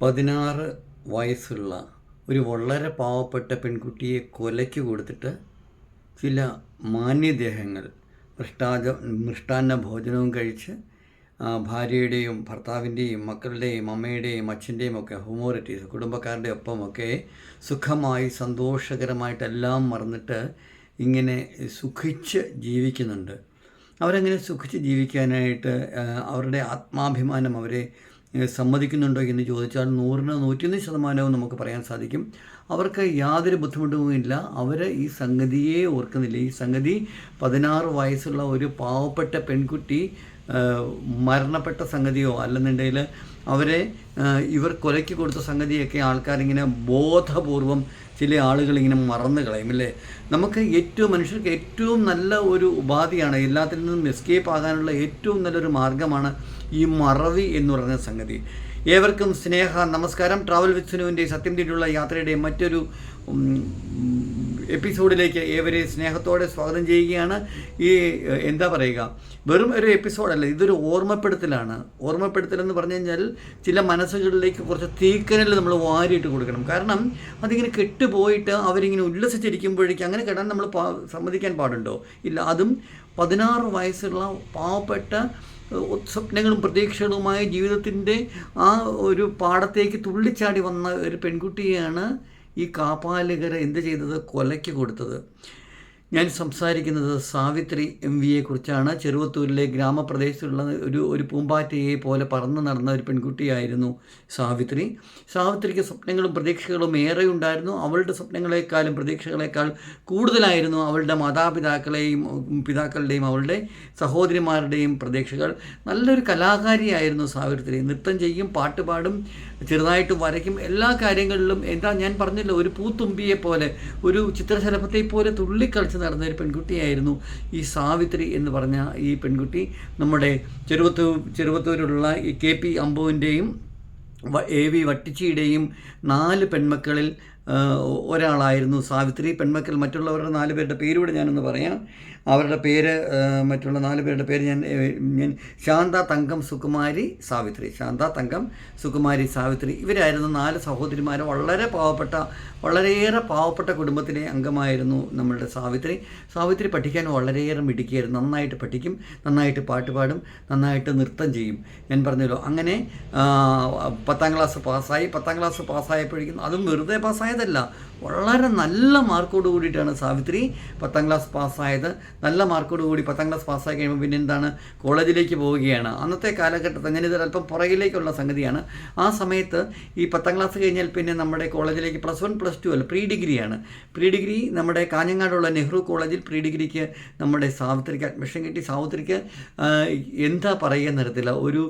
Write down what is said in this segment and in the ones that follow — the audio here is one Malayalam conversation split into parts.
പതിനാറ് വയസ്സുള്ള ഒരു വളരെ പാവപ്പെട്ട പെൺകുട്ടിയെ കൊലയ്ക്ക് കൊടുത്തിട്ട് ചില മാന്യദേഹങ്ങൾ മൃഷ്ടാജ മൃഷ്ടാന്ന ഭോജനവും കഴിച്ച് ഭാര്യയുടെയും ഭർത്താവിന്റെയും മക്കളുടെയും അമ്മയുടെയും അച്ഛന്റെയും ഒക്കെ ഹ്യൂമോറിറ്റീസ് കുടുംബക്കാരുടെ ഒപ്പമൊക്കെ സുഖമായി സന്തോഷകരമായിട്ടെല്ലാം മറന്നിട്ട് ഇങ്ങനെ സുഖിച്ച് ജീവിക്കുന്നുണ്ട്. അവരങ്ങനെ സുഖിച്ച് ജീവിക്കാനായിട്ട് അവരുടെ ആത്മാഭിമാനം അവരെ സമ്മതിക്കുന്നുണ്ടോ എന്ന് ചോദിച്ചാൽ നൂറിന് നൂറ്റിയൊന്ന് ശതമാനവും നമുക്ക് പറയാൻ സാധിക്കും. അവർക്ക് യാതൊരു ബുദ്ധിമുട്ടുമില്ല അവർ ഈ സംഗതിയെ ഓർക്കുന്നില്ല. ഈ സംഗതി പതിനാറ് വയസ്സുള്ള ഒരു പാവപ്പെട്ട പെൺകുട്ടി മരണപ്പെട്ട സംഗതിയോ അല്ലെന്നുണ്ടെങ്കിൽ അവരെ ഇവർ കൊലയ്ക്ക് കൊടുത്ത സംഗതിയൊക്കെ ആൾക്കാരിങ്ങനെ ബോധപൂർവം ചില ആളുകൾ ഇങ്ങനെ മറന്നു കളയും അല്ലേ? നമുക്ക് ഏറ്റവും മനുഷ്യർക്ക് ഏറ്റവും നല്ല ഒരു ഉപാധിയാണ് എല്ലാത്തിൽ നിന്നും എസ്കേപ്പ് ആകാനുള്ള ഏറ്റവും നല്ലൊരു മാർഗമാണ് ഈ മറവി എന്ന് പറയുന്ന സംഗതി. ഏവർക്കും സ്നേഹ നമസ്കാരം. ട്രാവൽ വിത്ത് സുനുവിന്റെ സത്യം തീരുള്ള യാത്രയുടെ മറ്റൊരു എപ്പിസോഡിലേക്ക് ഏവരെ സ്നേഹത്തോടെ സ്വാഗതം ചെയ്യുകയാണ്. ഈ എന്താ പറയുക വെറും ഒരു എപ്പിസോഡല്ല ഇതൊരു ഓർമ്മപ്പെടുത്തലാണ്. ഓർമ്മപ്പെടുത്തലെന്ന് പറഞ്ഞു കഴിഞ്ഞാൽ ചില മനസ്സുകളിലേക്ക് കുറച്ച് തീക്കനൽ നമ്മൾ വാരിയിട്ട് കൊടുക്കണം. കാരണം അതിങ്ങനെ കെട്ടുപോയിട്ട് അവരിങ്ങനെ ഉല്ലസിച്ചിരിക്കുമ്പോഴേക്കും അങ്ങനെ കെടാൻ നമ്മൾ സമ്മതിക്കാൻ പാടുണ്ടോ? ഇല്ല. അതും പതിനാറ് വയസ്സുള്ള പാവപ്പെട്ട സ്വപ്നങ്ങളും പ്രതീക്ഷകളുമായ ജീവിതത്തിന്റെ ആ ഒരു പാടത്തേക്ക് തുള്ളിച്ചാടി വന്ന ഒരു പെൺകുട്ടിയെയാണ് ഈ കാപ്പാലുകര എന്ത് ചെയ്തത്? കൊലയ്ക്ക് കൊടുത്തത്. ഞാൻ സംസാരിക്കുന്നത് സാവിത്രി എം വിയെ കുറിച്ചാണ്. ചെറുവത്തൂരിലെ ഗ്രാമപ്രദേശത്തുള്ള ഒരു ഒരു പൂമ്പാറ്റയെ പോലെ പറന്നു നടന്ന ഒരു പെൺകുട്ടിയായിരുന്നു സാവിത്രി. സാവിത്രിക്ക് സ്വപ്നങ്ങളും പ്രതീക്ഷകളും ഏറെ ഉണ്ടായിരുന്നു അവളുടെ സ്വപ്നങ്ങളെക്കാളും പ്രതീക്ഷകളെക്കാൾ കൂടുതലായിരുന്നു അവളുടെ മാതാപിതാക്കളെയും പിതാക്കളുടെയും അവളുടെ സഹോദരിമാരുടെയും പ്രതീക്ഷകൾ. നല്ലൊരു കലാകാരിയായിരുന്നു സാവിത്രി. നൃത്തം ചെയ്യും പാട്ടുപാടും ചെറുതായിട്ട് വരയ്ക്കും എല്ലാ കാര്യങ്ങളിലും എന്താ ഞാൻ പറഞ്ഞല്ലോ ഒരു പൂത്തുമ്പിയെ പോലെ ഒരു ചിത്രശലഭത്തെ പോലെ തുള്ളിക്കളിച്ച് നടന്ന ഒരു പെൺകുട്ടിയായിരുന്നു ഈ സാവിത്രി എന്ന് പറഞ്ഞ ഈ പെൺകുട്ടി. നമ്മുടെ ചെറുവത്തൂർ ചെറുവത്തൂരിലുള്ള കെ പി അമ്പുവിന്റെയും എ വി വട്ടിച്ചിയുടെയും നാല് പെൺമക്കളിൽ ഒരാളായിരുന്നു സാവിത്രി. പെൺമക്കൾ മറ്റുള്ളവരുടെ നാല് പേരുടെ പേരൂടെ ഞാനൊന്ന് പറയാം. അവരുടെ പേര് മറ്റുള്ള നാല് പേരുടെ പേര് ഞാൻ ഞാൻ ശാന്ത തങ്കം സുകുമാരി സാവിത്രി. ശാന്ത തങ്കം സുകുമാരി സാവിത്രി. ഇവരായിരുന്നു നാല് സഹോദരിമാർ വളരെ പാവപ്പെട്ട വളരെയേറെ പാവപ്പെട്ട കുടുംബത്തിലെ അംഗമായിരുന്നു നമ്മളുടെ സാവിത്രി. സാവിത്രി പഠിക്കാൻ വളരെയേറെ മിടുക്കിയായിരുന്നു. നന്നായിട്ട് പഠിക്കും നന്നായിട്ട് പാട്ട് പാടും നന്നായിട്ട് നൃത്തം ചെയ്യും. ഞാൻ പറഞ്ഞല്ലോ അങ്ങനെ പത്താം ക്ലാസ് പാസ്സായി. പത്താം ക്ലാസ് പാസ്സായപ്പോഴേക്കും അതും വെറുതെ പാസ്സായതല്ല. വളരെ നല്ല മാർക്കോട് കൂടിയിട്ടാണ് സാവിത്രി പത്താം ക്ലാസ് പാസ്സായത്. നല്ല മാർക്കോട് കൂടി പത്താം ക്ലാസ് പാസ്സായി കഴിയുമ്പോൾ പിന്നെ എന്താണ് കോളേജിലേക്ക് പോവുകയാണ്. അന്നത്തെ കാലഘട്ടത്തിൽ ഞാനിത് അല്പം പുറകിലേക്കുള്ള സംഗതിയാണ്. ആ സമയത്ത് ഈ പത്താം ക്ലാസ് കഴിഞ്ഞാൽ പിന്നെ നമ്മുടെ കോളേജിലേക്ക് പ്ലസ് വൺ പ്ലസ് ടു അല്ല പ്രീ ഡിഗ്രിയാണ് പ്രീ ഡിഗ്രി നമ്മുടെ കാഞ്ഞങ്ങാടുള്ള നെഹ്റു കോളേജിൽ പ്രീ ഡിഗ്രിക്ക് നമ്മുടെ സാവിത്രിക്ക് അഡ്മിഷൻ കിട്ടി. സാവിത്രിക്ക് എന്താ പറയുക നിരത്തില്ല ഒരു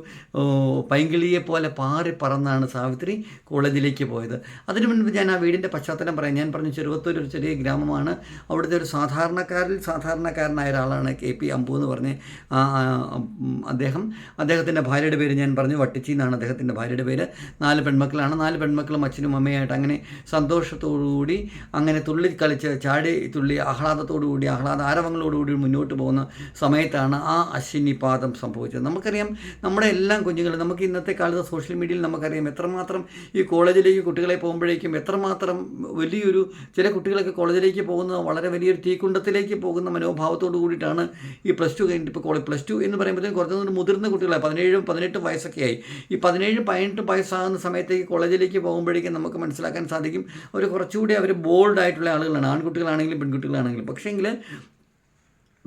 പൈങ്കിളിയെ പോലെ പാറി പറന്നാണ് സാവിത്രി കോളേജിലേക്ക് പോയത്. അതിനു മുൻപ് ഞാൻ ആ വീടിന്റെ പശ്ചാത്തലം പറയാം. ഞാൻ പറഞ്ഞു ചെറുവത്തൂർ ഒരു ചെറിയ ഗ്രാമമാണ്. അവിടുത്തെ ഒരു സാധാരണക്കാരിൽ സാധാരണക്കാരനായ ഒരാളാണ് കെ പി അമ്പു എന്ന് പറഞ്ഞ് അദ്ദേഹം. അദ്ദേഹത്തിന്റെ ഭാര്യയുടെ പേര് ഞാൻ പറഞ്ഞു വട്ടിച്ചി എന്നാണ് അദ്ദേഹത്തിന്റെ ഭാര്യയുടെ പേര്. നാല് പെൺമക്കളാണ്. നാല് പെൺമക്കളും അച്ഛനും അമ്മയായിട്ട് അങ്ങനെ സന്തോഷത്തോടുകൂടി അങ്ങനെ തുള്ളി കളിച്ച് ചാടി തുള്ളി ആഹ്ലാദത്തോടുകൂടി ആഹ്ലാദ ആരവങ്ങളോടുകൂടി മുന്നോട്ട് പോകുന്ന സമയത്താണ് ആ അശ്വിനിപാതം സംഭവിച്ചത്. നമുക്കറിയാം നമ്മുടെ എല്ലാം കുഞ്ഞുങ്ങളും നമുക്ക് ഇന്നത്തെ കാലത്ത് സോഷ്യൽ മീഡിയയിൽ നമുക്കറിയാം എത്രമാത്രം ഈ കോളേജിലേക്ക് കുട്ടികളെ പോകുമ്പോഴേക്കും എത്രമാത്രം വലിയൊരു ചില കുട്ടികളൊക്കെ കോളേജിലേക്ക് പോകുന്ന വളരെ വലിയൊരു തീക്കുണ്ടത്തിലേക്ക് പോകുന്ന മനോഭാവത്തോടു കൂടിയിട്ടാണ് ഈ പ്ലസ് ടു കഴിഞ്ഞിട്ട് ഇപ്പോൾ കോളേജ് പ്ലസ് ടു എന്ന് പറയുമ്പോഴത്തേക്കും കുറച്ചുകൂടി മുതിർന്ന കുട്ടികളായി പതിനേഴും പതിനെട്ടും വയസ്സൊക്കെ ആയി ഈ പതിനേഴും പതിനെട്ടും വയസ്സാകുന്ന സമയത്തേക്ക് കോളേജിലേക്ക് പോകുമ്പോഴേക്കും നമുക്ക് മനസ്സിലാക്കാൻ സാധിക്കും അവർ കുറച്ചുകൂടി അവർ ബോൾഡ് ആയിട്ടുള്ള ആളുകളാണ്. ആൺകുട്ടികളാണെങ്കിലും പെൺകുട്ടികളാണെങ്കിലും. പക്ഷേങ്കിൽ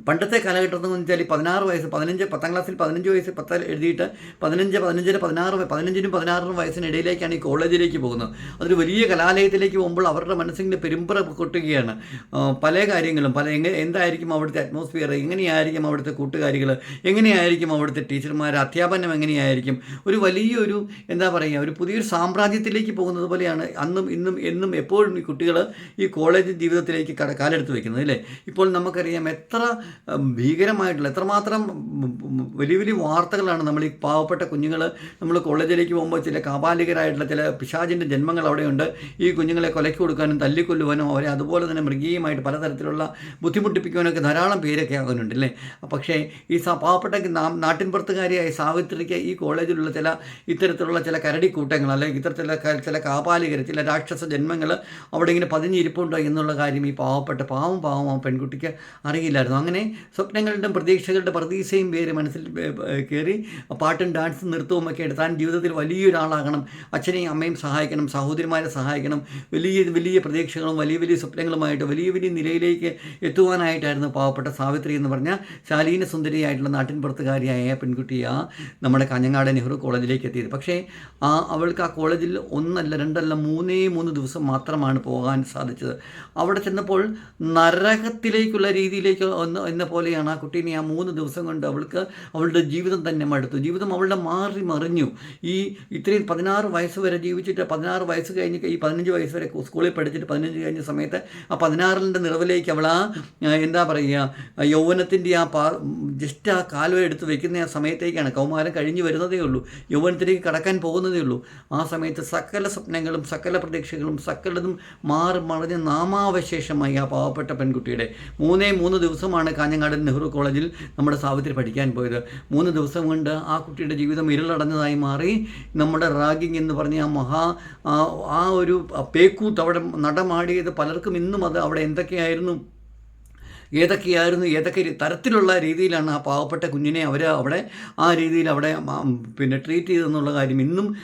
പണ്ടത്തെ കാലഘട്ടത്തിൽ എന്ന് വെച്ചാൽ പതിനാറ് വയസ്സ് പതിനഞ്ച് പത്താം ക്ലാസ്സിൽ പതിനഞ്ച് വയസ്സ് പത്ത് എഴുതിയിട്ട് പതിനഞ്ച് പതിനഞ്ചിന് പതിനാറ് പതിനഞ്ചിനും പതിനാറിനും വയസ്സിനിടയിലേക്കാണ് ഈ കോളേജിലേക്ക് പോകുന്നത്. അതൊരു വലിയ കലാലയത്തിലേക്ക് പോകുമ്പോൾ അവരുടെ മനസ്സിന്റെ പെരുമ്പറ കൊട്ടുകയാണ് പല കാര്യങ്ങളും പല എങ്ങനെ എന്തായിരിക്കും അവിടുത്തെ അറ്റ്മോസ്ഫിയർ എങ്ങനെയായിരിക്കും അവിടുത്തെ കൂട്ടുകാരികൾ എങ്ങനെയായിരിക്കും അവിടുത്തെ ടീച്ചർമാർ അധ്യാപനം എങ്ങനെയായിരിക്കും? ഒരു വലിയൊരു എന്താ പറയുക ഒരു പുതിയൊരു സാമ്രാജ്യത്തിലേക്ക് പോകുന്നത് പോലെയാണ് അന്നും ഇന്നും എന്നും എപ്പോഴും ഈ കുട്ടികൾ ഈ കോളേജ് ജീവിതത്തിലേക്ക് കാലെടുത്ത് വയ്ക്കുന്നത് അല്ലേ? ഇപ്പോൾ നമുക്കറിയാം എത്ര ഭീകരമായിട്ടുള്ള എത്രമാത്രം വലിയ വലിയ വാർത്തകളാണ് നമ്മൾ ഈ പാവപ്പെട്ട കുഞ്ഞുങ്ങൾ നമ്മൾ കോളേജിലേക്ക് പോകുമ്പോൾ ചില കാപാലികരായിട്ടുള്ള ചില പിശാചിന്റെ ജന്മങ്ങൾ അവിടെയുണ്ട്. ഈ കുഞ്ഞുങ്ങളെ കൊലക്കി കൊടുക്കാനും തല്ലിക്കൊല്ലുവാനും അവരെ അതുപോലെ തന്നെ മൃഗീയമായിട്ട് പലതരത്തിലുള്ള ബുദ്ധിമുട്ടിപ്പിക്കുവാനൊക്കെ ധാരാളം പേരൊക്കെ ആകുന്നുണ്ട് അല്ലേ? പക്ഷേ ഈ പാവപ്പെട്ട നാട്ടിൻപുറത്തുകാരിയായ സാവിത്രിക്ക് ഈ കോളേജിലുള്ള ചില ഇത്തരത്തിലുള്ള ചില കരടി കൂട്ടങ്ങൾ അല്ലെങ്കിൽ ഇത്തരത്തിലുള്ള ചില കാപാലികർ ചില രാക്ഷസ ജന്മങ്ങൾ അവിടെ ഇങ്ങനെ പതിഞ്ഞിരിപ്പുണ്ടോ എന്നുള്ള കാര്യം ഈ പാവപ്പെട്ട പാവം പാവം ആ പെൺകുട്ടിക്ക് അറിയില്ലായിരുന്നു. അങ്ങനെ സ്വപ്നങ്ങളുടെ പ്രതീക്ഷകളുടെ പ്രതീക്ഷയും പേര് മനസ്സിൽ കയറി പാട്ടും ഡാൻസും നൃത്തവും ഒക്കെ താൻ ജീവിതത്തിൽ വലിയൊരാളാകണം. അച്ഛനെയും അമ്മയും സഹായിക്കണം സഹോദരിമാരെ സഹായിക്കണം. വലിയ വലിയ പ്രതീക്ഷകളും വലിയ വലിയ സ്വപ്നങ്ങളുമായിട്ട് വലിയ വലിയ നിലയിലേക്ക് എത്തുവാനായിട്ടായിരുന്നു പാവപ്പെട്ട സാവിത്രി എന്ന് പറഞ്ഞ ശാലീന സുന്ദരിയായിട്ടുള്ള നാട്ടിൻപുറത്തുകാരിയായ പെൺകുട്ടി ആ നമ്മുടെ കഞ്ഞങ്ങാട് നെഹ്റു കോളേജിലേക്ക് എത്തിയത്. പക്ഷേ ആ അവൾക്ക് ആ കോളേജിൽ ഒന്നല്ല രണ്ടല്ല മൂന്നേ മൂന്ന് ദിവസം മാത്രമാണ് പോകാൻ സാധിച്ചത്. അവിടെ ചെന്നപ്പോൾ നരകത്തിലേക്കുള്ള രീതിയിലേക്ക് ഒന്ന് എന്ന പോലെയാണ് ആ കുട്ടീനെ ആ മൂന്ന് ദിവസം കൊണ്ട് അവൾക്ക് അവളുടെ ജീവിതം തന്നെ മടുത്തു. ജീവിതം അവളുടെ മാറി മറിഞ്ഞു. ഈ ഇത്രയും പതിനാറ് വയസ്സ് വരെ ജീവിച്ചിട്ട് പതിനാറ് വയസ്സ് കഴിഞ്ഞ് ഈ പതിനഞ്ച് വയസ്സ് വരെ സ്കൂളിൽ പഠിച്ചിട്ട് പതിനഞ്ച് കഴിഞ്ഞ സമയത്ത് ആ പതിനാറിന്റെ നിറവിലേക്ക് അവൾ ആ, എന്താ പറയുക യൗവനത്തിന്റെ ആ പാ ജസ്റ്റ് ആ കാലുവ എടുത്ത് വെക്കുന്ന ആ സമയത്തേക്കാണ് കൗമാരം കഴിഞ്ഞു വരുന്നതേ ഉള്ളൂ. യൗവനത്തിലേക്ക് കടക്കാൻ പോകുന്നതേ ഉള്ളൂ. ആ സമയത്ത് സകല സ്വപ്നങ്ങളും സകല പ്രതീക്ഷകളും സകലതും മാറി മറിഞ്ഞ് നാമാവശേഷമായി ആ പാവപ്പെട്ട പെൺകുട്ടിയുടെ മൂന്നേ മൂന്ന് ദിവസമാണ് കാഞ്ഞങ്ങാട് നെഹ്റു കോളേജിൽ നമ്മുടെ സാവിത്രി പഠിക്കാൻ പോയത്. മൂന്ന് ദിവസം കൊണ്ട് ആ കുട്ടിയുടെ ജീവിതം ഇരുളടഞ്ഞതായി മാറി. നമ്മുടെ റാഗിങ് എന്ന് പറഞ്ഞ ആ മഹാ ആ ഒരു പേക്കൂത്ത് അവിടെ നടമാടിയത് പലർക്കും ഇന്നും അത് അവിടെ എന്തൊക്കെയായിരുന്നു? ഏതൊക്കെയായിരുന്നു ഏതൊക്കെ തരത്തിലുള്ള രീതിയിലാണ് ആ പാവപ്പെട്ട കുഞ്ഞിനെ അവർ അവിടെ ആ രീതിയിൽ അവിടെ പിന്നെ ട്രീറ്റ് ചെയ്തെന്നുള്ള കാര്യം ഇന്നും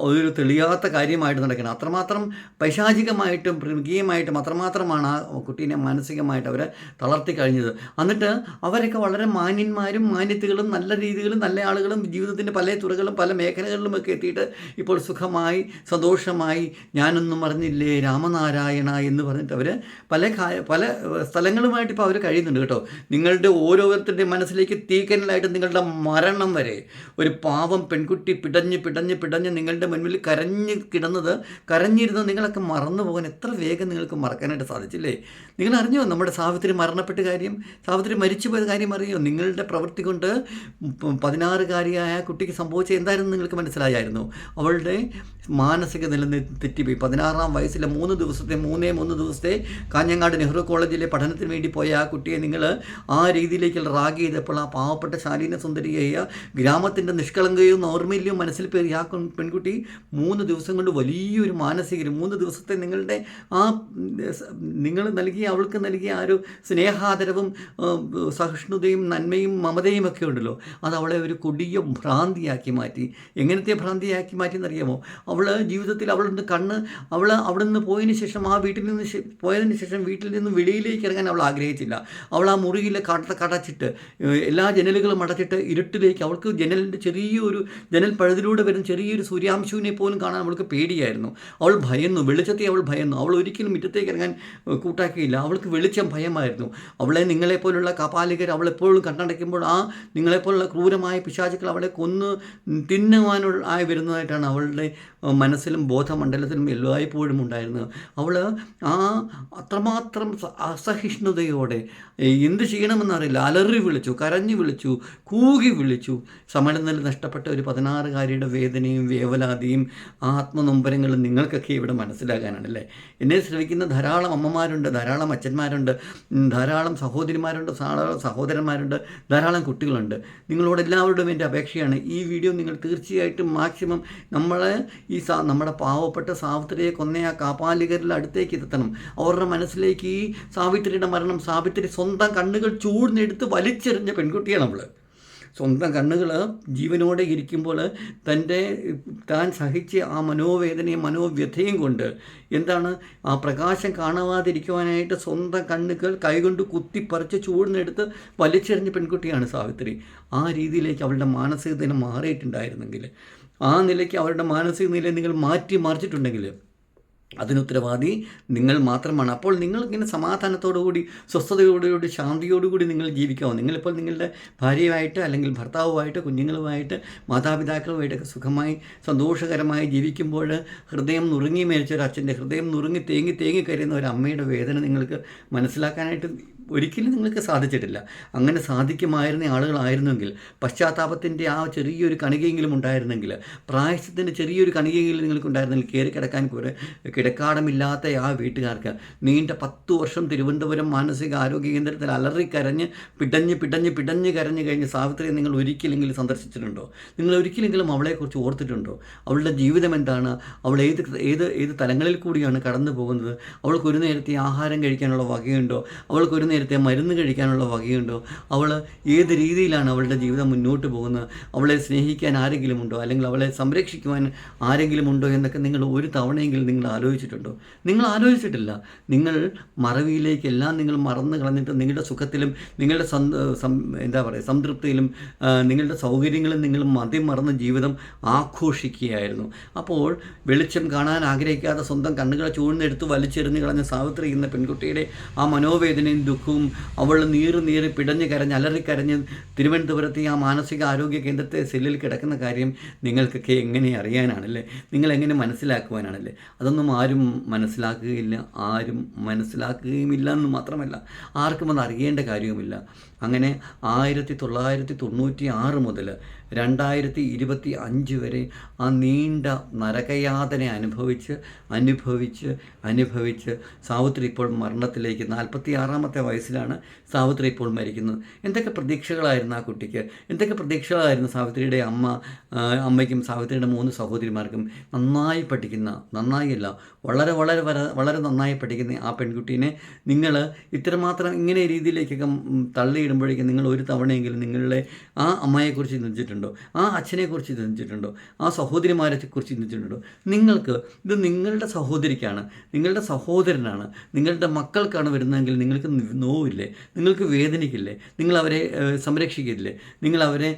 ഒരു തെളിയാത്ത കാര്യമായിട്ട് നടക്കണം അത്രമാത്രം പൈശാചികമായിട്ടും മൃഗീയമായിട്ടും അത്രമാത്രമാണ് ആ കുട്ടീനെ മാനസികമായിട്ട് അവരെ തളർത്തി കഴിഞ്ഞത്. എന്നിട്ട് അവരൊക്കെ വളരെ മാന്യന്മാരും മാന്യത്തുകളും നല്ല രീതികളും നല്ല ആളുകളും ജീവിതത്തിന്റെ പല തുറകളും പല മേഖലകളിലും ഒക്കെ എത്തിയിട്ട് ഇപ്പോൾ സുഖമായി സന്തോഷമായി ഞാനൊന്നും അറിഞ്ഞില്ലേ രാമനാരായണ എന്ന് പറഞ്ഞിട്ട് അവർ പല പല സ്ഥലങ്ങളുമായിട്ട് ഇപ്പോൾ അവർ കഴിയുന്നുണ്ട് കേട്ടോ. നിങ്ങളുടെ ഓരോരുത്തരുടെയും മനസ്സിലേക്ക് തീക്കനലായിട്ട് നിങ്ങളുടെ മരണം വരെ ഒരു പാവം പെൺകുട്ടി പിടഞ്ഞ് പിടഞ്ഞ് പിടഞ്ഞ് നിങ്ങളുടെ മുൻപിൽ കരഞ്ഞ് കിടന്നത് കരഞ്ഞിരുന്നത് നിങ്ങളൊക്കെ മറന്നു പോകാൻ എത്ര വേഗം നിങ്ങൾക്ക് മറക്കാനായിട്ട് സാധിച്ചില്ലേ? നിങ്ങൾ അറിഞ്ഞോ നമ്മുടെ സാവിത്രി മരണപ്പെട്ട കാര്യം? സാവിത്രി മരിച്ചു പോയ കാര്യം അറിയോ? നിങ്ങളുടെ പ്രവൃത്തി കൊണ്ട് പതിനാറുകാരിയായ കുട്ടിക്ക് സംഭവിച്ച എന്തായിരുന്നു നിങ്ങൾക്ക് മനസ്സിലായായിരുന്നു? അവളുടെ മാനസിക നില തെറ്റിപ്പോയി. പതിനാറാം വയസ്സിലെ മൂന്ന് ദിവസത്തെ മൂന്നേ മൂന്ന് ദിവസത്തെ കാഞ്ഞങ്ങാട് നെഹ്റു കോളേജിലെ പഠനത്തിന് വേണ്ടി പോയ ആ കുട്ടിയെ നിങ്ങൾ ആ രീതിയിലേക്ക് റാഗ് ചെയ്തപ്പോൾ ആ പാവപ്പെട്ട ശാലീന സുന്ദരിയായ ഗ്രാമത്തിന്റെ നിഷ്കളങ്കയും ഓർമ്മയിലും മനസ്സിൽ പേറി ആ പെൺകുട്ടി മൂന്ന് ദിവസം കൊണ്ട് വലിയൊരു മാനസിക മൂന്ന് ദിവസത്തെ നിങ്ങളുടെ ആ നിങ്ങൾ നൽകിയ അവൾക്ക് നൽകിയ ആ ഒരു സ്നേഹാദരവും സഹിഷ്ണുതയും നന്മയും മമതയും ഒക്കെ ഉണ്ടല്ലോ. അത് അവളെ ഒരു കൊടിയ ഭ്രാന്തിയാക്കി മാറ്റി. എങ്ങനത്തെ ഭ്രാന്തിയാക്കി മാറ്റി എന്നറിയാമോ അവൾ ജീവിതത്തിൽ അവളുടെ കണ്ണ് അവൾ അവിടെ നിന്ന് പോയതിന് ശേഷം ആ വീട്ടിൽ നിന്ന് പോയതിന് ശേഷം വീട്ടിൽ നിന്ന് വെളിയിലേക്ക് ഇറങ്ങാൻ അവൾ ആഗ്രഹിച്ചില്ല. അവൾ ആ മുറിയിൽ കട കടച്ചിട്ട് എല്ലാ ജനലുകളും അടച്ചിട്ട് ഇരുട്ടിലേക്ക് അവൾക്ക് ജനലിന്റെ ചെറിയൊരു ജനൽ പഴുതിലൂടെ വരുന്ന ചെറിയൊരു സൂര്യാംശുവിനെ പോലും കാണാൻ അവൾക്ക് പേടിയായിരുന്നു. അവൾ ഭയന്നു വെളിച്ചത്തെ അവൾ ഭയന്നു. അവൾ ഒരിക്കലും മുറ്റത്തേക്ക് ഇറങ്ങാൻ കൂട്ടാക്കിയില്ല. അവൾക്ക് വെളിച്ചം ഭയമായിരുന്നു. അവളെ നിങ്ങളെപ്പോലുള്ള കപാലികർ അവളെപ്പോഴും കണ്ണടയ്ക്കുമ്പോൾ ആ നിങ്ങളെപ്പോലുള്ള ക്രൂരമായ പിശാചുക്കൾ അവളെ കൊന്ന് തിന്നുവാനുള്ള ആയി വരുന്നതായിട്ടാണ് അവളുടെ മനസ്സിലും ബോധമണ്ഡലത്തിലും എല്ലായ്പ്പോഴും ഉണ്ടായിരുന്നു. അവൾ ആ അത്രമാത്രം അസഹിഷ്ണുതയോടെ എന്ത് ചെയ്യണമെന്നറിയില്ല. അലറി വിളിച്ചു കരഞ്ഞു വിളിച്ചു കൂകി വിളിച്ചു. സമനില നഷ്ടപ്പെട്ട ഒരു പതിനാറുകാരിയുടെ വേദനയും വേവലാതിയും ആത്മനൊമ്പരങ്ങളും നിങ്ങൾക്കൊക്കെ ഇവിടെ മനസ്സിലാകാനാണല്ലേ എന്നെ ശ്രമിക്കുന്ന ധാരാളം അമ്മമാരുണ്ട് ധാരാളം അച്ഛന്മാരുണ്ട് ധാരാളം സഹോദരിമാരുണ്ട് സഹോദരന്മാരുണ്ട് ധാരാളം കുട്ടികളുണ്ട്. നിങ്ങളോട് എല്ലാവരുടെയും എന്റെ അപേക്ഷയാണ്. ഈ വീഡിയോ നിങ്ങൾ തീർച്ചയായിട്ടും മാക്സിമം നമ്മളെ ഈ സാ നമ്മുടെ പാവപ്പെട്ട സാവിത്രിയെ കൊന്ന ആ കാപാലികരിൽ അടുത്തേക്ക് എത്തണം അവരുടെ മനസ്സിലേക്ക് ഈ സാവിത്രിയുടെ മരണം സാവിത്രി സ്വന്തം കണ്ണുകൾ ചൂഴ്ന്നെടുത്ത് വലിച്ചെറിഞ്ഞ പെൺകുട്ടിയാണ് നമ്മൾ സ്വന്തം കണ്ണുകൾ ജീവനോടെ ഇരിക്കുമ്പോൾ തന്റെ താൻ സഹിച്ച ആ മനോവേദനയും മനോവ്യഥയും കൊണ്ട് എന്താണ് ആ പ്രകാശം കാണാതിരിക്കുവാനായിട്ട് സ്വന്തം കണ്ണുകൾ കൈകൊണ്ട് കുത്തിപ്പറിച്ച് ചൂടിനെടുത്ത് വലിച്ചെറിഞ്ഞ പെൺകുട്ടിയാണ് സാവിത്രി. ആ രീതിയിലേക്ക് അവളുടെ മാനസികത മാറിയിട്ടുണ്ടായിരുന്നെങ്കിൽ ആ നിലയ്ക്ക് അവരുടെ മാനസിക നില നിങ്ങൾ മാറ്റി മറിച്ചിട്ടുണ്ടെങ്കിൽ അതിനുത്തരവാദി നിങ്ങൾ മാത്രമാണ്. അപ്പോൾ നിങ്ങൾ ഇങ്ങനെ സമാധാനത്തോടുകൂടി സ്വസ്ഥതയോടുകൂടി ശാന്തിയോടുകൂടി നിങ്ങൾ ജീവിക്കാവും. നിങ്ങളിപ്പോൾ നിങ്ങളുടെ ഭാര്യയുമായിട്ട് അല്ലെങ്കിൽ ഭർത്താവുമായിട്ട് കുഞ്ഞുങ്ങളുമായിട്ട് മാതാപിതാക്കളുമായിട്ടൊക്കെ സുഖമായി സന്തോഷകരമായി ജീവിക്കുമ്പോൾ ഹൃദയം നുറുങ്ങി മേടിച്ച ഒരു അച്ഛന്റെ ഹൃദയം നുറുങ്ങി തേങ്ങി തേങ്ങി കരയുന്ന ഒരു അമ്മയുടെ വേദന നിങ്ങൾക്ക് മനസ്സിലാക്കാനായിട്ട് ഒരിക്കലും നിങ്ങൾക്ക് സാധിച്ചിട്ടില്ല. അങ്ങനെ സാധിക്കുമായിരുന്ന ആളുകളായിരുന്നെങ്കിൽ പശ്ചാത്താപത്തിന്റെ ആ ചെറിയൊരു കണികയെങ്കിലും ഉണ്ടായിരുന്നെങ്കിൽ പ്രായശത്തിന്റെ ചെറിയൊരു കണികയെങ്കിലും നിങ്ങൾക്ക് ഉണ്ടായിരുന്നെങ്കിൽ കയറി കിടക്കാൻ കുറെ കിടക്കാടമില്ലാത്ത ആ വീട്ടുകാർക്ക് നീണ്ട പത്ത് വർഷം തിരുവനന്തപുരം മാനസിക ആരോഗ്യ കേന്ദ്രത്തിൽ അലറി കരഞ്ഞ് പിടഞ്ഞ് പിടഞ്ഞ് പിടഞ്ഞ് കരഞ്ഞ് കഴിഞ്ഞ് സാവിത്രിയെ നിങ്ങൾ ഒരിക്കലെങ്കിലും സന്ദർശിച്ചിട്ടുണ്ടോ? നിങ്ങൾ ഒരിക്കലെങ്കിലും അവളെക്കുറിച്ച് ഓർത്തിട്ടുണ്ടോ? അവളുടെ ജീവിതം എന്താണ്? അവൾ ഏത് ഏത് ഏത് തലങ്ങളിൽ കൂടിയാണ് കടന്നു പോകുന്നത് അവൾക്കൊരു നേരത്തെ ആഹാരം കഴിക്കാനുള്ള വകയുണ്ടോ? അവൾക്ക് ഒരു നേരത്തെ മരുന്ന് കഴിക്കാനുള്ള വകയുണ്ടോ? അവൾ ഏത് രീതിയിലാണ് അവളുടെ ജീവിതം മുന്നോട്ട് പോകുന്നത്? അവളെ സ്നേഹിക്കാൻ ആരെങ്കിലും ഉണ്ടോ? അല്ലെങ്കിൽ അവളെ സംരക്ഷിക്കുവാൻ ആരെങ്കിലും ഉണ്ടോ എന്നൊക്കെ നിങ്ങൾ ഒരു തവണയെങ്കിലും നിങ്ങൾ ആലോചിച്ചിട്ടുണ്ടോ? നിങ്ങൾ ആലോചിച്ചിട്ടില്ല. നിങ്ങൾ മറവിയിലേക്ക് എല്ലാം നിങ്ങൾ മറന്നു കളഞ്ഞിട്ട് നിങ്ങളുടെ സുഖത്തിലും നിങ്ങളുടെ എന്താ പറയുക സംതൃപ്തിയിലും നിങ്ങളുടെ സൗകര്യങ്ങളും നിങ്ങൾ മതി മറന്ന ജീവിതം ആഘോഷിക്കുകയായിരുന്നു. അപ്പോൾ വെളിച്ചം കാണാൻ ആഗ്രഹിക്കാതെ സ്വന്തം കണ്ണുകളെ ചൂഴ്ന്നെടുത്ത് വലിച്ചെറിഞ്ഞ് കളഞ്ഞ സാവിത്രി എന്ന പെൺകുട്ടിയുടെ ആ മനോവേദനയും ദുഃഖവും അവൾ നീറ് നീറി പിടഞ്ഞ് കരഞ്ഞ് അലറിക്കരഞ്ഞ് തിരുവനന്തപുരത്തെ ആ മാനസിക ആരോഗ്യ കേന്ദ്രത്തെ സെല്ലിൽ കിടക്കുന്ന കാര്യം നിങ്ങൾക്കൊക്കെ എങ്ങനെ അറിയാനാണല്ലേ? നിങ്ങൾ എങ്ങനെ മനസ്സിലാക്കുവാനാണല്ലേ? അതൊന്നും ആരും മനസ്സിലാക്കുകയില്ല. ആരും മനസ്സിലാക്കുകയുമില്ല എന്ന് മാത്രമല്ല ആർക്കും അത് അറിയേണ്ട കാര്യവുമില്ല. അങ്ങനെ ആയിരത്തി തൊള്ളായിരത്തി തൊണ്ണൂറ്റി ആറ് മുതൽ രണ്ടായിരത്തി ഇരുപത്തി അഞ്ച് വരെ ആ നീണ്ട നരകയാതന അനുഭവിച്ച് അനുഭവിച്ച് അനുഭവിച്ച് സാവിത്രി ഇപ്പോൾ മരണത്തിലേക്ക് നാൽപ്പത്തി ആറാമത്തെ വയസ്സിലാണ് സാവിത്രി ഇപ്പോൾ മരിക്കുന്നത് എന്തൊക്കെ പ്രതീക്ഷകളായിരുന്നു ആ കുട്ടിക്ക്? എന്തൊക്കെ പ്രതീക്ഷകളായിരുന്നു സാവിത്രിയുടെ അമ്മ അമ്മയ്ക്കും സാവിത്രിയുടെ മൂന്ന് സഹോദരിമാർക്കും? നന്നായി പഠിക്കുന്ന നന്നായില്ല വളരെ വളരെ വളരെ നന്നായി പഠിക്കുന്ന ആ പെൺകുട്ടീനെ നിങ്ങൾ ഇത്രമാത്രം ഇങ്ങനെ രീതിയിലേക്കൊക്കെ തള്ളിയിടുമ്പോഴേക്കും നിങ്ങൾ ഒരു തവണയെങ്കിലും നിങ്ങളുടെ ആ അമ്മയെക്കുറിച്ച് ചിന്തിച്ചിട്ടുണ്ടോ? ആ അച്ഛനെക്കുറിച്ച് ചിന്തിച്ചിട്ടുണ്ടോ? ആ സഹോദരിമാരെ കുറിച്ച് ചിന്തിച്ചിട്ടുണ്ടോ? നിങ്ങൾക്ക് ഇത് നിങ്ങളുടെ സഹോദരിക്കാണ് നിങ്ങളുടെ സഹോദരനാണ് നിങ്ങളുടെ മക്കൾക്കാണ് വരുന്നതെങ്കിൽ നിങ്ങൾക്ക് നോവില്ലേ? നിങ്ങൾക്ക് വേദനിക്കില്ലേ? നിങ്ങൾ അവരെ സംരക്ഷിക്കില്ലേ? നിങ്ങൾ അവരെ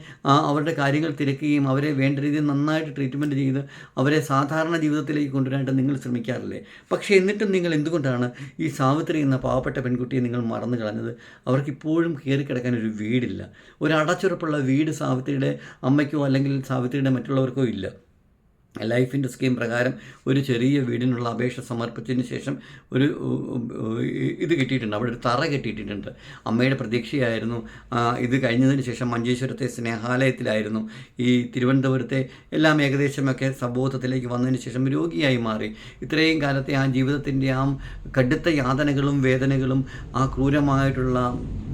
അവരുടെ കാര്യങ്ങൾ തിരക്കുകയും അവരെ വേണ്ട രീതിയിൽ നന്നായിട്ട് ട്രീറ്റ്മെന്റ് ചെയ്ത് അവരെ സാധാരണ ജീവിതത്തിലേക്ക് കൊണ്ടുവരാനായിട്ട് നിങ്ങൾ ശ്രമിക്കാറില്ലേ? പക്ഷേ എന്നിട്ടും നിങ്ങൾ എന്തുകൊണ്ടാണ് ഈ സാവിത്രി എന്ന പാവപ്പെട്ട പെൺകുട്ടിയെ നിങ്ങൾ മറന്നു കളഞ്ഞത്? അവർക്കിപ്പോഴും കയറി കിടക്കാൻ ഒരു വീടില്ല. ഒരു അടച്ചുറപ്പുള്ള വീട് സാവിത്രിയുടെ അമ്മയ്ക്കോ അല്ലെങ്കിൽ സാവിത്രിയുടെ മറ്റുള്ളവർക്കോ ഇല്ല. ലൈഫിന്റെ സ്കീം പ്രകാരം ഒരു ചെറിയ വീടിനുള്ള അപേക്ഷ സമർപ്പിച്ചതിന് ശേഷം ഒരു ഇത് കിട്ടിയിട്ടുണ്ട്. അവിടെ ഒരു തറ കെട്ടിയിട്ടുണ്ട്. അമ്മയുടെ പ്രതീക്ഷയായിരുന്നു. ഇത് കഴിഞ്ഞതിന് ശേഷം മഞ്ചേശ്വരത്തെ സ്നേഹാലയത്തിലായിരുന്നു. ഈ തിരുവനന്തപുരത്തെ എല്ലാം ഏകദേശമൊക്കെ സബോധത്തിലേക്ക് വന്നതിന് ശേഷം രോഗിയായി മാറി. ഇത്രയും കാലത്തെ ആ ജീവിതത്തിന്റെ ആ കടുത്ത യാതനകളും വേദനകളും ആ ക്രൂരമായിട്ടുള്ള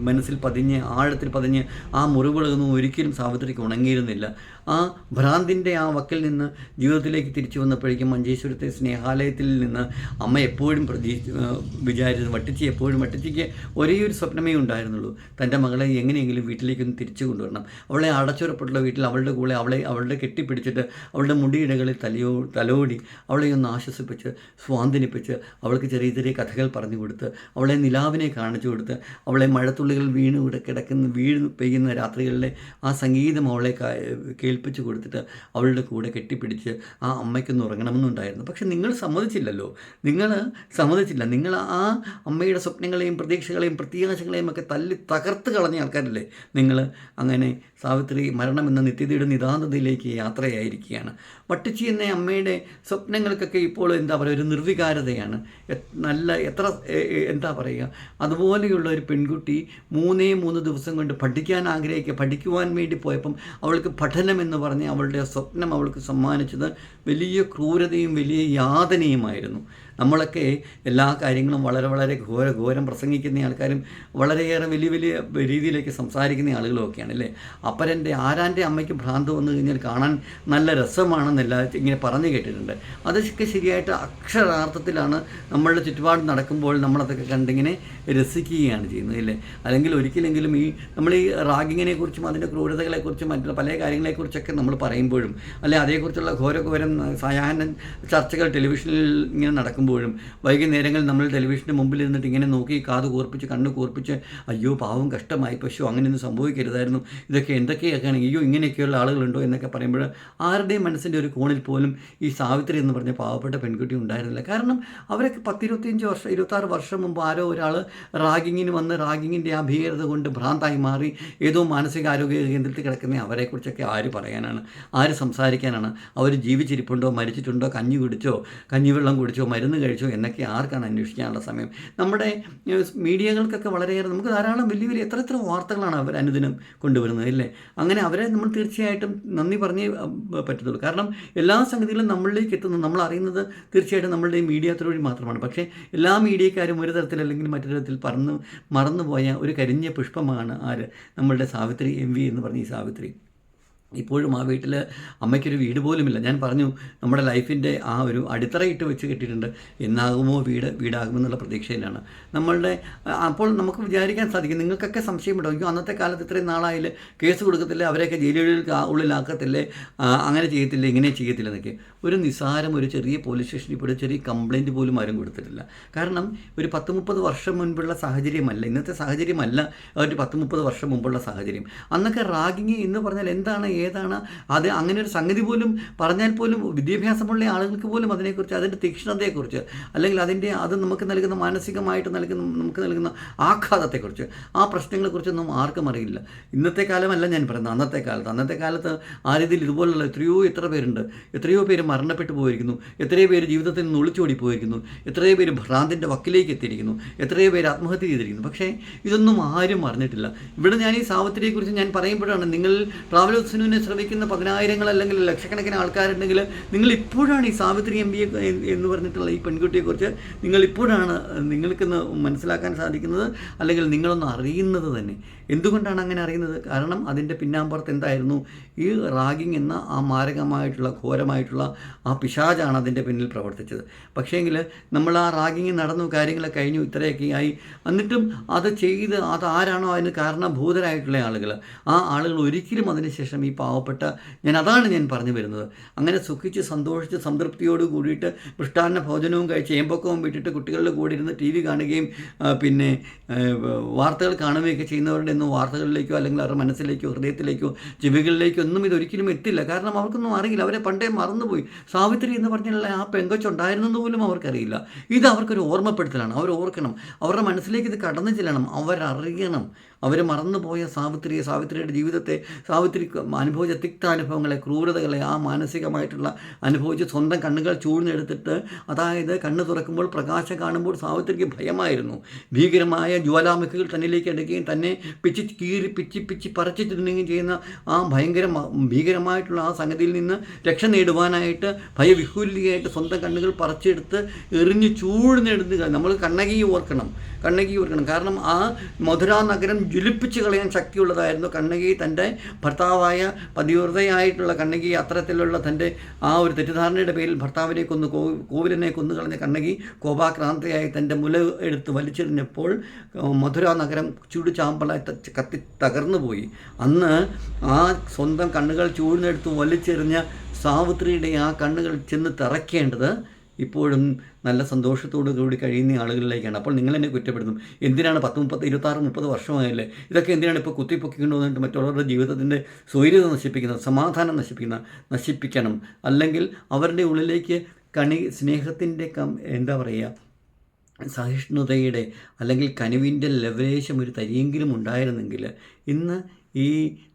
മനസ്സിൽ പതിഞ്ഞ് ആഴത്തിൽ പതിഞ്ഞ് ആ മുറിവുകളൊന്നും ഒരിക്കലും സാവിത്രിക്ക് ഉണങ്ങിയിരുന്നില്ല. ആ ഭ്രാന്തിന്റെ ആ വക്കിൽ നിന്ന് ജീവിതത്തിലേക്ക് തിരിച്ചു വന്നപ്പോഴേക്കും മഞ്ചേശ്വരത്തെ സ്നേഹാലയത്തിൽ നിന്ന് അമ്മ എപ്പോഴും പ്രതീ വിചാരിച്ചത് വട്ടിച്ചി എപ്പോഴും വട്ടിച്ചിക്ക് ഒരേ ഒരു സ്വപ്നമേ ഉണ്ടായിരുന്നുള്ളൂ. തന്റെ മകളെ എങ്ങനെയെങ്കിലും വീട്ടിലേക്കൊന്ന് തിരിച്ചു കൊണ്ടുവരണം. അവളെ അടച്ചുറപ്പെട്ടുള്ള വീട്ടിൽ അവളുടെ കൂടെ അവളെ അവളുടെ കെട്ടിപ്പിടിച്ചിട്ട് അവളുടെ മുടിയിടകളിൽ തലയോ തലോടി അവളെ ഒന്ന് ആശ്വസിപ്പിച്ച് സ്വാന്തനിപ്പിച്ച് അവൾക്ക് ചെറിയ ചെറിയ കഥകൾ പറഞ്ഞു കൊടുത്ത് അവളെ നിലാവിനെ കാണിച്ചു കൊടുത്ത് അവളെ മഴത്തുള്ളികൾ വീണ് കിടക്കുന്ന വീണ് പെയ്യുന്ന രാത്രികളിലെ ആ സംഗീതം അവളെ കാ- കേൾപ്പിച്ചു കൊടുത്തിട്ട് അവളുടെ കൂടെ കെട്ടിപ്പിടിച്ച് ആ അമ്മയ്ക്കൊന്ന് ഉറങ്ങണമെന്നുണ്ടായിരുന്നു. പക്ഷെ നിങ്ങൾ സമ്മതിച്ചില്ലല്ലോ. നിങ്ങൾ സമ്മതിച്ചില്ല. നിങ്ങൾ ആ അമ്മയുടെ സ്വപ്നങ്ങളെയും പ്രതീക്ഷകളെയും പ്രത്യാശകളെയും ഒക്കെ തല്ലി തകർത്ത് കളഞ്ഞ ആൾക്കാരല്ലേ നിങ്ങൾ. അങ്ങനെ സാവിത്രി മരണമെന്ന നിത്യതയുടെ നിതാന്തതയിലേക്ക് യാത്രയായിരിക്കുകയാണ്. വട്ടിച്ചി എന്ന അമ്മയുടെ സ്വപ്നങ്ങൾക്കൊക്കെ ഇപ്പോൾ എന്താ പറയുക ഒരു നിർവികാരതയാണ്. നല്ല എത്ര എന്താ പറയുക അതുപോലെയുള്ള ഒരു പെൺകുട്ടി മൂന്നേ മൂന്ന് ദിവസം കൊണ്ട് പഠിക്കാൻ ആഗ്രഹിക്കുക പഠിക്കുവാൻ വേണ്ടി പോയപ്പം അവൾക്ക് പഠനം എന്ന് പറഞ്ഞ് അവളുടെ സ്വപ്നം അവൾക്ക് സമ്മാനിച്ചത് വലിയ ക്രൂരതയും വലിയ യാതനയുമായിരുന്നു. നമ്മളൊക്കെ എല്ലാ കാര്യങ്ങളും വളരെ വളരെ ഘോര ഘോരം പ്രസംഗിക്കുന്ന ആൾക്കാരും വളരെയേറെ വലിയ വലിയ രീതിയിലേക്ക് സംസാരിക്കുന്ന ആളുകളും ഒക്കെയാണ് അല്ലേ? അപ്പരന്റെ ആരാന്റെ അമ്മയ്ക്ക് ഭ്രാന്ത് വന്നു കഴിഞ്ഞാൽ കാണാൻ നല്ല രസമാണെന്നല്ല ഇങ്ങനെ പറഞ്ഞു കേട്ടിട്ടുണ്ട്. അതൊക്കെ ശരിയായിട്ട് അക്ഷരാർത്ഥത്തിലാണ് നമ്മളുടെ ചുറ്റുപാട് നടക്കുമ്പോൾ നമ്മളതൊക്കെ കണ്ടിങ്ങനെ രസിക്കുകയാണ് ചെയ്യുന്നത് അല്ലേ? അല്ലെങ്കിൽ ഒരിക്കലെങ്കിലും ഈ നമ്മൾ ഈ റാഗിങ്ങിനെ കുറിച്ചും അതിന്റെ ക്രൂരതകളെക്കുറിച്ചും മറ്റുള്ള പല കാര്യങ്ങളെക്കുറിച്ചൊക്കെ നമ്മൾ പറയുമ്പോഴും അല്ലെ അതേക്കുറിച്ചുള്ള ഘോരഘോരം സായാഹ്ന ചർച്ചകൾ ടെലിവിഷനിൽ ഇങ്ങനെ നടക്കുമ്പോഴും വൈകുന്നേരങ്ങളിൽ നമ്മൾ ടെലിവിഷന്റെ മുമ്പിൽ ഇരുന്നിട്ട് ഇങ്ങനെ നോക്കി കാത് കൂർപ്പിച്ച് കണ്ണ് കൂർപ്പിച്ച് അയ്യോ പാവം കഷ്ടമായി പശു അങ്ങനെയൊന്നും സംഭവിക്കരുതായിരുന്നു. ഇതൊക്കെ എന്തൊക്കെയൊക്കെയാണ്? അയ്യോ ഇങ്ങനെയൊക്കെയുള്ള ആളുകളുണ്ടോ? എന്നൊക്കെ പറയുമ്പോൾ ആരുടെയും മനസ്സിന്റെ ഒരു കോണിൽ പോലും ഈ സാവിത്രി എന്ന് പറഞ്ഞ പാവപ്പെട്ട പെൺകുട്ടി ഉണ്ടായിരുന്നില്ല. കാരണം അവരൊക്കെ പത്തിരുപത്തിയഞ്ച് വർഷം ഇരുപത്താറ് വർഷം മുമ്പ് ആരോ ഒരാൾ റാഗിങ്ങിന് വന്ന് റാഗിങ്ങിന്റെ ആ ഭീകരത കൊണ്ട് ഭ്രാന്തായി മാറി ഏതോ മാനസികാരോഗ്യ കേന്ദ്രത്തിൽ കിടക്കുന്ന അവരെക്കുറിച്ചൊക്കെ ആര് പറയാനാണ്? ആര് സംസാരിക്കാനാണ്? അവർ ജീവിച്ചിരിപ്പുണ്ടോ? മരിച്ചിട്ടുണ്ടോ? കഞ്ഞി കുടിച്ചോ? കഞ്ഞിവെള്ളം കുടിച്ചോ? മരുന്ന് കഴിച്ചോ എന്നൊക്കെ ആർക്കാണ് അന്വേഷിക്കാനുള്ള സമയം? നമ്മുടെ മീഡിയകൾക്കൊക്കെ വളരെയേറെ നമുക്ക് ധാരാളം വലിയ വലിയ എത്ര എത്ര വാർത്തകളാണ് അവർ അനുദിനം കൊണ്ടുവരുന്നത് അല്ലേ? അങ്ങനെ അവരെ നമ്മൾ തീർച്ചയായിട്ടും നന്ദി പറഞ്ഞേ പറ്റത്തുള്ളൂ. കാരണം എല്ലാ സംഗതികളും നമ്മളിലേക്ക് എത്തുന്നത് നമ്മൾ അറിയുന്നത് തീർച്ചയായിട്ടും നമ്മളുടെ ഈ മീഡിയ വഴി മാത്രമാണ്. പക്ഷേ എല്ലാ മീഡിയക്കാരും ഒരു തരത്തിൽ അല്ലെങ്കിൽ മറ്റൊരു തരത്തിൽ പറന്ന് മറന്നുപോയ ഒരു കരിഞ്ഞ പുഷ്പമാണ് ആര്? നമ്മളുടെ സാവിത്രി എം വി എന്ന് പറഞ്ഞ ഈ സാവിത്രി. ഇപ്പോഴും ആ വീട്ടിൽ അമ്മയ്ക്കൊരു വീട് പോലുമില്ല. ഞാൻ പറഞ്ഞു നമ്മുടെ ലൈഫിന്റെ ആ ഒരു അടിത്തറയിട്ട് വെച്ച് കെട്ടിയിട്ടുണ്ട്. എന്നാകുമോ വീട്? വീടാകുമെന്നുള്ള പ്രതീക്ഷയിലാണ്. നമ്മളുടെ അപ്പോൾ നമുക്ക് വിചാരിക്കാൻ സാധിക്കും നിങ്ങൾക്കൊക്കെ സംശയമുണ്ടാവും അയ്യോ അന്നത്തെ കാലത്ത് ഇത്രയും നാളായാൽ കേസ് കൊടുക്കത്തില്ലേ? അവരെയൊക്കെ ജയിലുകളിൽ ഉള്ളിലാക്കത്തില്ലേ? അങ്ങനെ ചെയ്യത്തില്ല? ഇങ്ങനെ ചെയ്യത്തില്ല? എന്നൊക്കെ. ഒരു നിസ്സാരം ഒരു ചെറിയ പോലീസ് സ്റ്റേഷനിൽ പോയി ചെറിയ കംപ്ലയിന്റ് പോലും ആരും കൊടുത്തിട്ടില്ല. കാരണം ഒരു പത്ത് മുപ്പത് വർഷം മുൻപുള്ള സാഹചര്യമല്ല. ഇന്നത്തെ സാഹചര്യമല്ല ഒരു പത്ത് മുപ്പത് വർഷം മുമ്പുള്ള സാഹചര്യം. അന്നൊക്കെ റാഗിങ് എന്ന് പറഞ്ഞാൽ എന്താണ് ഏതാണ്? അത് അങ്ങനെ ഒരു സംഗതി പോലും പറഞ്ഞാൽ പോലും വിദ്യാഭ്യാസമുള്ള ആളുകൾക്ക് പോലും അതിനെക്കുറിച്ച് അതിന്റെ തീക്ഷ്ണതയെക്കുറിച്ച് അല്ലെങ്കിൽ അതിന്റെ അത് നമുക്ക് നൽകുന്ന മാനസികമായിട്ട് നൽകുന്ന നമുക്ക് നൽകുന്ന ആഘാതത്തെക്കുറിച്ച് ആ പ്രശ്നങ്ങളെക്കുറിച്ചൊന്നും ആർക്കും അറിയില്ല. ഇന്നത്തെ കാലമല്ല ഞാൻ പറയുന്നത്. അന്നത്തെ കാലത്ത് അന്നത്തെ കാലത്ത് ആ രീതിയിൽ ഇതുപോലുള്ള എത്രയോ എത്ര പേരുണ്ട്. എത്രയോ പേര് മരണപ്പെട്ടു പോയിരിക്കുന്നു. എത്രയോ പേര് ജീവിതത്തിൽ നിന്ന് ഒളിച്ചോടി പോയിരിക്കുന്നു എത്രയോ പേര് ഭ്രാന്തിന്റെ വക്കിലേക്ക് എത്തിയിരിക്കുന്നു. എത്രയോ പേര് ആത്മഹത്യ ചെയ്തിരിക്കുന്നു. പക്ഷേ ഇതൊന്നും ആരും അറിഞ്ഞിട്ടില്ല. ഇവിടെ ഞാൻ ഈ സാവത്രിയെക്കുറിച്ച് ഞാൻ പറയുമ്പോഴാണ് നിങ്ങൾ ട്രാവൽ സിനുവിനെ ശ്രമിക്കുന്ന പതിനായിരങ്ങൾ അല്ലെങ്കിൽ ലക്ഷക്കണക്കിന് ആൾക്കാരുണ്ടെങ്കിൽ നിങ്ങൾ ഇപ്പോഴാണ് ഈ സാവിത്രി എം ബി എന്ന് പറഞ്ഞിട്ടുള്ള ഈ പെൺകുട്ടിയെക്കുറിച്ച് നിങ്ങൾ ഇപ്പോഴാണ് നിങ്ങൾക്കിന്ന് മനസ്സിലാക്കാൻ സാധിക്കുന്നത് അല്ലെങ്കിൽ നിങ്ങളൊന്ന് അറിയുന്നത് തന്നെ. എന്തുകൊണ്ടാണ് അങ്ങനെ അറിയുന്നത്? കാരണം അതിന്റെ പിന്നാമ്പുറത്ത് എന്തായിരുന്നു? ഈ റാഗിങ് എന്ന ആ മാരകമായിട്ടുള്ള ഘോരമായിട്ടുള്ള ആ പിശാചാണ് അതിന്റെ പിന്നിൽ പ്രവർത്തിച്ചത്. പക്ഷേങ്കിൽ നമ്മൾ ആ റാഗിങ് നടന്നു കാര്യങ്ങളൊക്കെ കഴിഞ്ഞു ഇത്രയൊക്കെ ആയി. എന്നിട്ടും അത് ചെയ്ത് അത് ആരാണോ അതിന് കാരണഭൂതരായിട്ടുള്ള ആളുകൾ. ആ ആളുകൾ ഒരിക്കലും അതിനുശേഷം ഈ പാവപ്പെട്ട ഞാൻ അതാണ് ഞാൻ പറഞ്ഞു വരുന്നത്. അങ്ങനെ സുഖിച്ച് സന്തോഷിച്ച് സംതൃപ്തിയോട് കൂടിയിട്ട് മൃഷ്ടാന്ന ഭോജനവും കഴിച്ച് ഏമ്പക്കവും വിട്ടിട്ട് കുട്ടികളുടെ കൂടെ ഇരുന്ന് ടി വി കാണുകയും പിന്നെ വാർത്തകൾ കാണുകയൊക്കെ ചെയ്യുന്നവരുടെ ഒന്നും വാർത്തകളിലേക്കോ അല്ലെങ്കിൽ അവരുടെ മനസ്സിലേക്കോ ഹൃദയത്തിലേക്കോ ചെവികളിലേക്കോ ഒന്നും ഇതൊരിക്കലും എത്തില്ല. കാരണം അവർക്കൊന്നും അറിയില്ല. അവരെ പണ്ടേ മറന്നുപോയി. സാവിത്രി എന്ന് പറഞ്ഞുള്ള ആ പെങ്കൊച്ചുണ്ടായിരുന്നെന്ന് പോലും അവർക്കറിയില്ല. ഇത് അവർക്കൊരു ഓർമ്മപ്പെടുത്തലാണ്. അവർ ഓർക്കണം അവരുടെ മനസ്സിലേക്ക് ഇത് കടന്നു ചെല്ലണം. അവരറിയണം. അവർ മറന്നുപോയ സാവിത്രിയെ സാവിത്രിയുടെ ജീവിതത്തെ സാവിത്രി അനുഭവിച്ച തിക്താനുഭവങ്ങളെ ക്രൂരതകളെ ആ മാനസികമായിട്ടുള്ള അനുഭവിച്ച് സ്വന്തം കണ്ണുകൾ ചൂഴ്ന്നെടുത്തിട്ട് അതായത് കണ്ണ് തുറക്കുമ്പോൾ പ്രകാശം കാണുമ്പോൾ സാവിത്രിക്ക് ഭയമായിരുന്നു. ഭീകരമായ ജ്വാലാമുഖികൾ തന്നിലേക്ക് എടുക്കുകയും തന്നെ പിച്ചി കീറി പിച്ചി പിച്ചി പറിച്ചു തിന്നുകയും ചെയ്യുന്ന ആ ഭയങ്കര ഭീകരമായിട്ടുള്ള ആ സംഗതിയിൽ നിന്ന് രക്ഷ നേടുവാനായിട്ട് ഭയവിഹുല്യായിട്ട് സ്വന്തം കണ്ണുകൾ പറിച്ചെടുത്ത് എറിഞ്ഞ് ചൂഴ്ന്നെടുത്ത് നമ്മൾ കണ്ണകി ഓർക്കണം കണ്ണകി ഓർക്കണം. കാരണം ആ മധുര നഗരം ജ്വലിപ്പിച്ച് കളയാൻ ശക്തിയുള്ളതായിരുന്നു കണ്ണകി തന്റെ ഭർത്താവായ പതിവ്രതയായിട്ടുള്ള കണ്ണകി അത്തരത്തിലുള്ള തന്റെ ആ ഒരു തെറ്റിദ്ധാരണയുടെ പേരിൽ ഭർത്താവിനെ കൊന്ന് കോവിലിനെ കൊന്നു കളഞ്ഞ കണ്ണകി കോപാക്രാന്തയായി തന്റെ മുല എടുത്ത് വലിച്ചെറിഞ്ഞപ്പോൾ മധുര നഗരം ചുടുചാമ്പലായി ചാമ്പളായി കത്തി തകർന്നു പോയി അന്ന് ആ സ്വന്തം കണ്ണുകൾ ചൂടിനെടുത്ത് വലിച്ചെറിഞ്ഞ സാവിത്രിയുടെ ആ കണ്ണുകൾ ചെന്ന് തിറക്കേണ്ടത് ഇപ്പോഴും നല്ല സന്തോഷത്തോടു കൂടി കഴിയുന്ന ആളുകളിലേക്കാണ്. അപ്പോൾ നിങ്ങൾ എന്നെ കുറ്റപ്പെടുന്നു എന്തിനാണ് പത്ത് മുപ്പത് ഇരുപത്താറ് മുപ്പത് വർഷമായല്ലേ? ഇതൊക്കെ എന്തിനാണ് ഇപ്പോൾ കുത്തിപ്പൊക്കിക്കൊണ്ടുവന്നിട്ട് മറ്റുള്ളവരുടെ ജീവിതത്തിന്റെ സ്വൈര്യത നശിപ്പിക്കുന്നത് സമാധാനം നശിപ്പിക്കുന്ന നശിപ്പിക്കണം? അല്ലെങ്കിൽ അവരുടെ ഉള്ളിലേക്ക് കണി സ്നേഹത്തിന്റെ കം എന്താ പറയുക സഹിഷ്ണുതയുടെ അല്ലെങ്കിൽ കനിവിന്റെ ലവലേശം ഒരു തരിയെങ്കിലും ഉണ്ടായിരുന്നെങ്കിൽ ഇന്ന് ഈ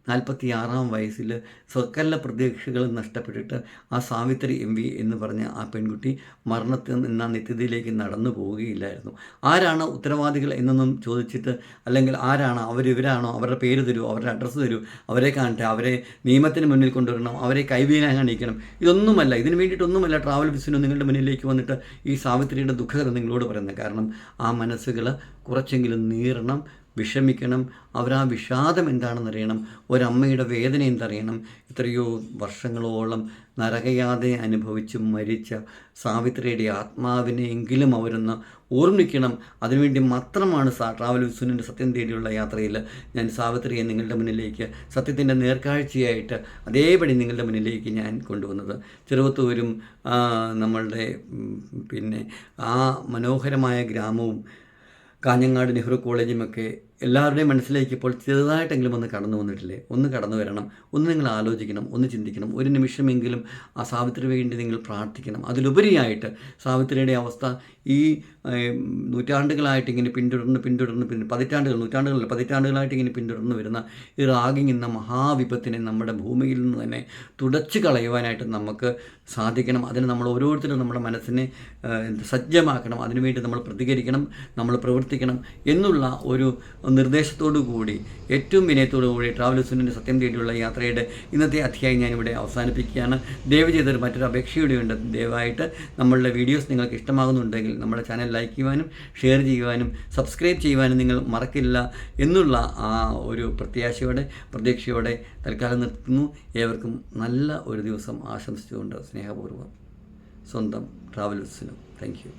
നാൽപ്പത്തി ആറാം വയസ്സിൽ സകല പ്രതീക്ഷകളും നഷ്ടപ്പെട്ടിട്ട് ആ സാവിത്രി എം വി എന്ന് പറഞ്ഞ ആ പെൺകുട്ടി മരണത്തിൽ നിന്ന് നിത്യതയിലേക്ക് നടന്നു പോവുകയില്ലായിരുന്നു. ആരാണ് ഉത്തരവാദികൾ എന്നൊന്നും ചോദിച്ചിട്ട് അല്ലെങ്കിൽ ആരാണ് അവരിവരാണോ അവരുടെ പേര് തരൂ അവരുടെ അഡ്രസ്സ് തരൂ അവരെ കാണട്ടെ അവരെ നിയമത്തിന് മുന്നിൽ കൊണ്ടുവരണം അവരെ കൈവീനാൻ കാണിക്കണം ഇതൊന്നുമല്ല. ഇതിന് വേണ്ടിയിട്ടൊന്നുമല്ല ട്രാവൽ ബിസിനോ നിങ്ങളുടെ മുന്നിലേക്ക് വന്നിട്ട് ഈ സാവിത്രിയുടെ ദുഃഖകഥ നിങ്ങളോട് പറയുന്നത്. കാരണം ആ മനസ്സുകൾ കുറച്ചെങ്കിലും നീറണം വിഷമിക്കണം. അവരാ വിഷാദം എന്താണെന്നറിയണം. ഒരമ്മയുടെ വേദന എന്തറിയണം. എത്രയോ വർഷങ്ങളോളം നരകയാതെ അനുഭവിച്ച് മരിച്ച സാവിത്രിയുടെ ആത്മാവിനെയെങ്കിലും അവരൊന്ന് ഓർമ്മിക്കണം. അതിനുവേണ്ടി മാത്രമാണ് സാ ട്രാവൽ വിസുവിന്റെ സത്യം തേടിയുള്ള യാത്രയിൽ ഞാൻ സാവിത്രിയെ നിങ്ങളുടെ മുന്നിലേക്ക് സത്യത്തിന്റെ നേർക്കാഴ്ചയായിട്ട് അതേപടി നിങ്ങളുടെ മുന്നിലേക്ക് ഞാൻ കൊണ്ടുവന്നത്. ചെറുവത്തൂരും നമ്മളുടെ പിന്നെ ആ മനോഹരമായ ഗ്രാമവും കാഞ്ഞങ്ങാട് നെഹ്റു കോളേജുമൊക്കെ എല്ലാവരുടെയും മനസ്സിലേക്ക് ഇപ്പോൾ ചെറുതായിട്ടെങ്കിലും ഒന്ന് കടന്നു വന്നിട്ടില്ലേ? ഒന്ന് കടന്നു വരണം ഒന്ന് നിങ്ങൾ ആലോചിക്കണം ഒന്ന് ചിന്തിക്കണം. ഒരു നിമിഷമെങ്കിലും ആ സാവിത്രി വേണ്ടി നിങ്ങൾ പ്രാർത്ഥിക്കണം. അതിലുപരിയായിട്ട് സാവിത്രിയുടെ അവസ്ഥ ഈ നൂറ്റാണ്ടുകളായിട്ട് ഇങ്ങനെ പിന്തുടർന്ന് പിന്തുടർന്ന് പിന്നെ പതിറ്റാണ്ടുകൾ നൂറ്റാണ്ടുകളിൽ പതിറ്റാണ്ടുകളായിട്ട് ഇങ്ങനെ പിന്തുടർന്ന് വരുന്ന ഈ റാഗിങ് എന്ന മഹാവിപത്തിനെ നമ്മുടെ ഭൂമിയിൽ നിന്ന് തന്നെ തുടച്ചു കളയുവാനായിട്ട് നമുക്ക് സാധിക്കണം. അതിന് നമ്മൾ ഓരോരുത്തരും നമ്മുടെ മനസ്സിനെ സജ്ജമാക്കണം. അതിനുവേണ്ടി നമ്മൾ പ്രതികരിക്കണം നമ്മൾ പ്രവർത്തിക്കണം എന്നുള്ള ഒരു നിർദ്ദേശത്തോടു കൂടി ഏറ്റവും വിനയത്തോടു കൂടി ട്രാവലേഴ്സിന്റെ സത്യം തേടിയുള്ള യാത്രയുടെ ഇന്നത്തെ അധ്യായം ഞാനിവിടെ അവസാനിപ്പിക്കുകയാണ്. ദയവ് ചെയ്തൊരു മറ്റൊരു അപേക്ഷയുടെ ഉണ്ട്. ദയവായിട്ട് നമ്മളുടെ വീഡിയോസ് നിങ്ങൾക്ക് ഇഷ്ടമാകുന്നുണ്ടെങ്കിൽ നമ്മുടെ ചാനൽ ലൈക്ക് ചെയ്യുവാനും ഷെയർ ചെയ്യുവാനും സബ്സ്ക്രൈബ് ചെയ്യുവാനും നിങ്ങൾ മറക്കില്ല എന്നുള്ള ആ ഒരു പ്രത്യാശയോടെ പ്രതീക്ഷയോടെ തൽക്കാലം നിർത്തുന്നു. ഏവർക്കും നല്ല ഒരു ദിവസം ആശംസിച്ചുകൊണ്ട് സ്നേഹപൂർവം സ്വന്തം ട്രാവലേഴ്സിനും താങ്ക് യു